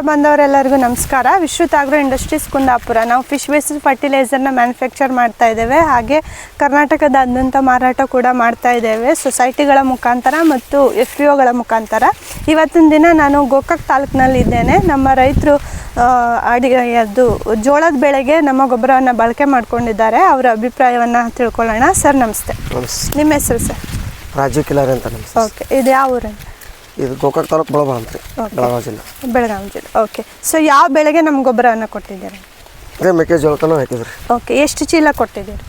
ಬಂದವರೆಲ್ಲರಿಗೂ ನಮಸ್ಕಾರ. Vishrut agro industries Kundapura. ನಾವು fish based ಫರ್ಟಿಲೈಸರ್ನ manufacture ಮಾಡ್ತಾ ಇದ್ದೇವೆ. ಹಾಗೆ ಕರ್ನಾಟಕದಾದ್ಯಂತ ಮಾರಾಟ ಕೂಡ ಮಾಡ್ತಾ ಇದ್ದೇವೆ. ಸೊಸೈಟಿಗಳ ಮುಖಾಂತರ ಮತ್ತು ಎಫ್ ಪಿ ಒಗಳ ಮುಖಾಂತರ. ಇವತ್ತಿನ ದಿನ ನಾನು ಗೋಕಾಕ್ ತಾಲೂಕಿನಲ್ಲಿ ಇದ್ದೇನೆ. ನಮ್ಮ ರೈತರು ಅಡಿಗೆ ಅದು ಜೋಳದ ಬೆಳೆಗೆ ನಮ್ಮ ಗೊಬ್ಬರವನ್ನು ಬಳಕೆ ಮಾಡ್ಕೊಂಡಿದ್ದಾರೆ. ಅವರ ಅಭಿಪ್ರಾಯವನ್ನು ತಿಳ್ಕೊಳ್ಳೋಣ. ಸರ್ ನಮಸ್ತೆ. ನಿಮ್ಮ ಹೆಸರು ಸರ್? ರಾಜು ಕಿಲಾರಿ ಅಂತ ನಮಸ್ತೆ. ಓಕೆ. ಇದು ಯಾವ ಊರಂತ ಇದು ಗೋಕಾಕ್ ತಾಲೂಕು ಬಳಬ ಅಂತ ರೀ. ಬೆಳಗಾವಿ ಜಿಲ್ಲೆ. ಬೆಳಗಾವಿ ಜಿಲ್ಲೆ. ಓಕೆ. ಸೊ ಯಾವ ಬೆಳೆಗೆ ನಮ್ಮ ಗೊಬ್ಬರವನ್ನು ಕೊಟ್ಟಿದ್ದೀರಿ? ಅದೇ ಮೆಕ್ಕೆಜೋಳಕ್ಕೂ ಹಾಕಿದ್ರಿ. ಓಕೆ. ಎಷ್ಟು ಚೀಲ ಕೊಟ್ಟಿದ್ದೀರಿ?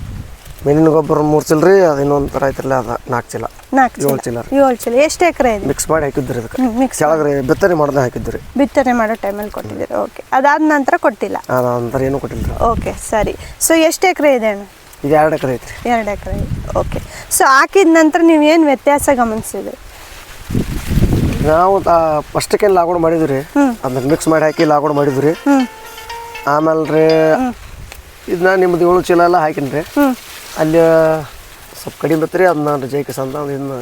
ಮೀನಿನ ಗೊಬ್ಬರ ಮೂರು ಚೀಲ ರೀ ಅದು ಇನ್ನೊಂದು ಥರ ಐತ್ರಲ್ಲ ಅದು ನಾಲ್ಕು ಚೀಲ. ನಾಲ್ಕು ಏಳು ಚೀಲ. ರೀ ಏಳು ಚೀಲ. ಎಷ್ಟು ಎಕರೆ ಇದೆ? ಮಿಕ್ಸ್ ಮಾಡಿ ಹಾಕಿದ್ರಿ ಅದಕ್ಕೆ ಮಿಕ್ಸ್ ಕೆಳಗೆ ರೀ ಬಿತ್ತನೆ ಮಾಡ್ದೆ ಹಾಕಿದ್ರಿ. ಬಿತ್ತನೆ ಮಾಡೋ ಟೈಮಲ್ಲಿ ಕೊಟ್ಟಿದ್ದೀರಿ. ಓಕೆ. ಅದಾದ ನಂತರ ಕೊಟ್ಟಿಲ್ಲ? ಅದು ಅಂತರ ಏನೂ ಕೊಟ್ಟಿಲ್ಲ ಓಕೆ ಸರಿ. ಸೊ ಎಷ್ಟು ಎಕರೆ ಇದೆ ಅಣ್ಣ? ಇದು ಎರಡು ಎಕರೆ ಐತ್ರಿ. ಎರಡು ಎಕರೆ ಓಕೆ. ಸೊ ಹಾಕಿದ ನಂತರ ನೀವು ಏನು ವ್ಯತ್ಯಾಸ ಗಮನಿಸಿದ್ರಿ? ನಾವು ಫಸ್ಟಕ್ಕೆ ಲಾಗೋಡ್ ಮಾಡಿದ್ವಿ ರೀ ಅದನ್ನ ಮಿಕ್ಸ್ ಮಾಡಿ ಹಾಕಿ ಲಾಗೋಡ್ ಮಾಡಿದ್ವಿ ರೀ ಹ್ಞೂ ಆಮೇಲೆ ರೀ ಇದನ್ನ ನಿಮ್ದು ಏಳು ಚೀಲ ಎಲ್ಲ ಹಾಕಿನ್ರಿ. ಅಲ್ಲಿ ಸ್ವಲ್ಪ ಕಡಿಮೆ ಬತ್ರಿ ಅದನ್ನ ಜೈಕಿಸ್ ಅಂತ ಇದನ್ನ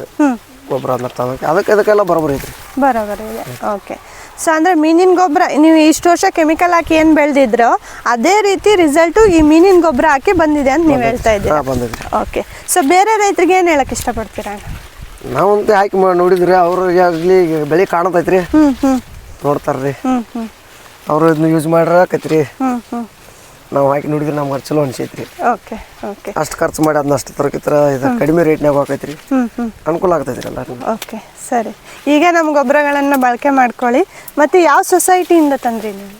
ಗೊಬ್ಬರ ಅದನ್ನ ತಂದು ಅದಕ್ಕೆ ಅದಕ್ಕೆಲ್ಲ ಬರೋಬ್ಬರಿ ಐತ್ರಿ. ಬರೋಬರಿ ಇದೆ. ಓಕೆ ಸೊ ಅಂದರೆ ಮೀನಿನ ಗೊಬ್ಬರ ನೀವು ಇಷ್ಟು ವರ್ಷ ಕೆಮಿಕಲ್ ಹಾಕಿ ಏನು ಬೆಳೆದಿದ್ರೋ ಅದೇ ರೀತಿ ರಿಸಲ್ಟು ಈ ಮೀನಿನ ಗೊಬ್ಬರ ಹಾಕಿ ಬಂದಿದೆ ಅಂತ ನೀವು ಹೇಳ್ತಾ ಇದ್ದೀರಾ? ಓಕೆ ಸೊ ಬೇರೆ ರೈತರಿಗೆ ಏನು ಹೇಳಕ್ಕೆ ಇಷ್ಟಪಡ್ತೀರಾ? ನಾವಂತ ಹಾಕಿ ಮಾಡಿ ನೋಡಿದ್ರಿ ಅವ್ರಿಗೆ ಆಗಲಿ ಬೆಳೆ ಕಾಣತೈತ್ರಿ. ನೋಡ್ತಾರ್ರಿ. ಅವರು ಇದನ್ನ ಯೂಸ್ ಮಾಡ್ರಕೈತ್ರಿ. ನಾವು ಹಾಕಿ ನೋಡಿದ್ರೆ ನಮ್ಗೆ ಚಲೋ ಅನ್ಸೈತ್ರಿ. ಓಕೆ ಓಕೆ ಅಷ್ಟು ಖರ್ಚು ಮಾಡಿ ಅದನ್ನ ಅಷ್ಟು ತರಕಿತ್ರ ಇದು ಕಡಿಮೆ ರೇಟ್ನಾಗ ಹಾಕೈತ್ರಿ ಅನುಕೂಲ ಆಗ್ತೈತ್ರಿ ಎಲ್ಲರೂ ಓಕೆ ಸರಿ. ಈಗ ನಮ್ಮ ಗೊಬ್ಬರಗಳನ್ನು ಬಳಕೆ ಮಾಡ್ಕೊಳ್ಳಿ. ಮತ್ತು ಯಾವ ಸೊಸೈಟಿಯಿಂದ ತಂದ್ರಿ ನೀವು?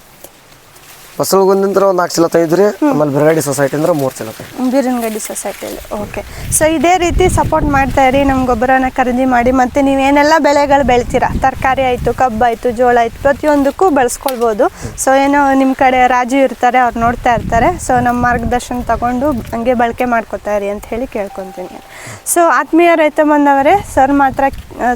ಹೊಸಲ್ಗುಂದಿಂದ ಒಂದು ನಾಲ್ಕು ಚೀಲ ತಂದಿದ್ರಿ ಆಮೇಲೆ ಬಿರಗಡಿ ಸೊಸೈಟಿ ಅಂದ್ರೆ ಮೂರು ಚೀಲ ಬೀರನಗಡ್ಡಿ ಸೊಸೈಟಿಯಲ್ಲಿ ಓಕೆ ಸೊ ಇದೇ ರೀತಿ ಸಪೋರ್ಟ್ ಮಾಡ್ತಾ ಇರಿ ನಮ್ಮ ಗೊಬ್ಬರನ ಖರೀದಿ ಮಾಡಿ, ಮತ್ತು ನೀವೇನೆಲ್ಲ ಬೆಳೆಗಳು ಬೆಳಿತೀರಾ? ತರಕಾರಿ ಆಯಿತು, ಕಬ್ಬು ಆಯಿತು, ಜೋಳ ಆಯಿತು, ಪ್ರತಿಯೊಂದಕ್ಕೂ ಬಳಸ್ಕೊಳ್ಬೋದು. ಸೊ ಏನೋ ನಿಮ್ಮ ಕಡೆ ರಾಜು ಇರ್ತಾರೆ, ಅವ್ರು ನೋಡ್ತಾ ಇರ್ತಾರೆ. ಸೊ ನಮ್ಮ ಮಾರ್ಗದರ್ಶನ ತಗೊಂಡು ಹಂಗೆ ಬಳಕೆ ಮಾಡ್ಕೊತಾ ಇರಿ ಅಂತ ಹೇಳಿ ಕೇಳ್ಕೊತೀನಿ. ಸೊ ಆತ್ಮೀಯ ರೈತ ಬಂದವರೇ ಸರ್ ಮಾತ್ರ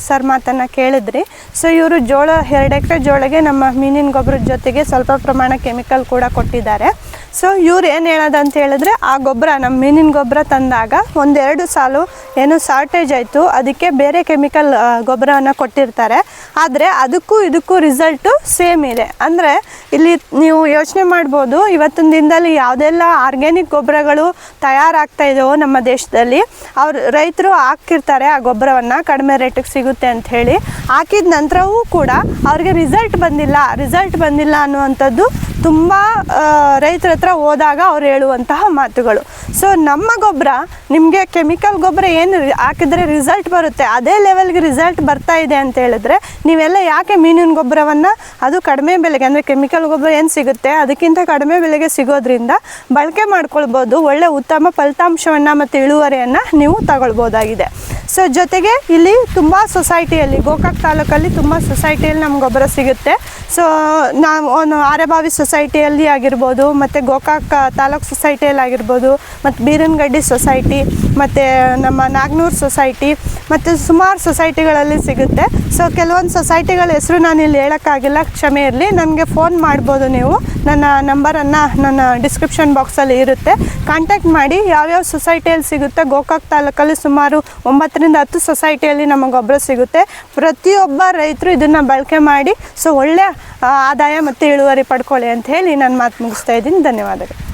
ಸರ್ ಮಾತನ್ನು ಕೇಳಿದ್ರಿ. ಸೊ ಇವರು ಜೋಳ, ಎರಡು ಎಕರೆ ಜೋಳಗೆ ನಮ್ಮ ಮೀನಿನ ಗೊಬ್ಬರದ ಜೊತೆಗೆ ಸ್ವಲ್ಪ ಪ್ರಮಾಣ ಕೆಮಿಕಲ್ ಕೂಡ ಕೊಟ್ಟಿದ್ದಾರೆ. ಸೊ ಇವ್ರು ಏನು ಹೇಳೋದು ಅಂತ ಹೇಳಿದ್ರೆ, ಆ ಗೊಬ್ಬರ ನಮ್ಮ ಮೀನಿನ ಗೊಬ್ಬರ ತಂದಾಗ ಒಂದೆರಡು ಸಾಲು ಏನು ಶಾರ್ಟೇಜ್ ಆಯಿತು, ಅದಕ್ಕೆ ಬೇರೆ ಕೆಮಿಕಲ್ ಗೊಬ್ಬರವನ್ನು ಕೊಟ್ಟಿರ್ತಾರೆ. ಆದರೆ ಅದಕ್ಕೂ ಇದಕ್ಕೂ ರಿಸಲ್ಟು ಸೇಮ್ ಇದೆ. ಅಂದರೆ ಇಲ್ಲಿ ನೀವು ಯೋಚನೆ ಮಾಡ್ಬೋದು, ಇವತ್ತಿನ ದಿನದಲ್ಲಿ ಯಾವುದೆಲ್ಲ ಆರ್ಗ್ಯಾನಿಕ್ ಗೊಬ್ಬರಗಳು ತಯಾರಾಗ್ತಾ ಇದೆಯೋ ನಮ್ಮ ದೇಶದಲ್ಲಿ, ಅವ್ರು ರೈತರು ಹಾಕಿರ್ತಾರೆ ಆ ಗೊಬ್ಬರವನ್ನು, ಕಡಿಮೆ ರೇಟಿಗೆ ಸಿಗುತ್ತೆ ಅಂತ ಹೇಳಿ. ಹಾಕಿದ ನಂತರವೂ ಕೂಡ ಅವ್ರಿಗೆ ರಿಸಲ್ಟ್ ಬಂದಿಲ್ಲ. ರಿಸಲ್ಟ್ ಬಂದಿಲ್ಲ ಅನ್ನುವಂಥದ್ದು ತುಂಬ ರೈತರ ಹತ್ರ ಹೋದಾಗ ಅವ್ರು ಹೇಳುವಂತಹ ಮಾತುಗಳು. ಸೊ ನಮ್ಮ ಗೊಬ್ಬರ ನಿಮಗೆ ಕೆಮಿಕಲ್ ಗೊಬ್ಬರ ಏನು ಹಾಕಿದ್ರೆ ರಿಸಲ್ಟ್ ಬರುತ್ತೆ. ಅದೇ ಲೆವೆಲ್ಗೆ ರಿಸಲ್ಟ್ ಬರ್ತಾ ಇದೆ ಅಂತ ಹೇಳಿದ್ರೆ, ನೀವೆಲ್ಲ ಯಾಕೆ ಮೀನಿನ ಗೊಬ್ಬರವನ್ನು ಅದು ಕಡಿಮೆ ಬೆಲೆಗೆ, ಅಂದರೆ ಕೆಮಿಕಲ್ ಗೊಬ್ಬರ ಏನು ಸಿಗುತ್ತೆ, ಅದಕ್ಕಿಂತ ಕಡಿಮೆ ಬೆಲೆಗೆ ಸಿಗೋದ್ರಿಂದ ಬಳಕೆ ಮಾಡ್ಕೊಳ್ಬೋದು, ಒಳ್ಳೆ ಉತ್ತಮ ಫಲಿತಾಂಶವನ್ನು ಮತ್ತು ಇಳುವರಿಯನ್ನು ನೀವು ತಗೊಳ್ಬೋದಾಗಿದೆ. ಸೊ ಜೊತೆಗೆ ಇಲ್ಲಿ ತುಂಬ ಸೊಸೈಟಿಯಲ್ಲಿ ಗೋಕಾಕ್ ತಾಲೂಕಲ್ಲಿ ತುಂಬ ಸೊಸೈಟಿಯಲ್ಲಿ ನಮ್ಗೆ ಗೊಬ್ಬರ ಸಿಗುತ್ತೆ. ಸೊ ನಾವು, ಒಂದು ಆರೆಬಾವಿ ಸೊಸೈಟಿಯಲ್ಲಿ ಆಗಿರ್ಬೋದು, ಮತ್ತು ಗೋಕಾಕ್ ತಾಲೂಕ್ ಸೊಸೈಟಿಯಲ್ಲಿ ಆಗಿರ್ಬೋದು, ಮತ್ತು ಬೀರನಗಡ್ಡಿ ಸೊಸೈಟಿ ಮತ್ತು ನಮ್ಮ ನಾಗ್ನೂರು ಸೊಸೈಟಿ ಮತ್ತು ಸುಮಾರು ಸೊಸೈಟಿಗಳಲ್ಲಿ ಸಿಗುತ್ತೆ. ಸೊ ಕೆಲವೊಂದು ಸೊಸೈಟಿಗಳ ಹೆಸರು ನಾನು ಇಲ್ಲಿ ಹೇಳೋಕ್ಕಾಗಿಲ್ಲ. ಕ್ಷಮೆ ಇರಲಿ. ನನಗೆ ಫೋನ್ ಮಾಡ್ಬೋದು ನೀವು. ನನ್ನ ನಂಬರನ್ನು ನನ್ನ ಡಿಸ್ಕ್ರಿಪ್ಷನ್ ಬಾಕ್ಸಲ್ಲಿ ಇರುತ್ತೆ. ಕಾಂಟ್ಯಾಕ್ಟ್ ಮಾಡಿ ಯಾವ್ಯಾವ ಸೊಸೈಟಿಯಲ್ಲಿ ಸಿಗುತ್ತೆ. ಗೋಕಾಕ್ ತಾಲೂಕಲ್ಲಿ ಸುಮಾರು ಒಂಬತ್ತರಿಂದ ಹತ್ತು ಸೊಸೈಟಿಯಲ್ಲಿ ನಮಗೆ ಗೊಬ್ಬರ ಸಿಗುತ್ತೆ. ಪ್ರತಿಯೊಬ್ಬ ರೈತರು ಇದನ್ನು ಬಳಕೆ ಮಾಡಿ, ಸೊ ಒಳ್ಳೆಯ ಆದಾಯ ಮತ್ತು ಇಳುವರಿ ಪಡ್ಕೊಳ್ಳಿ ಅಂತ ಹೇಳಿ ನಾನು ಮಾತು ಮುಗಿಸ್ತಾ ಇದ್ದೀನಿ. ಧನ್ಯವಾದಗಳು.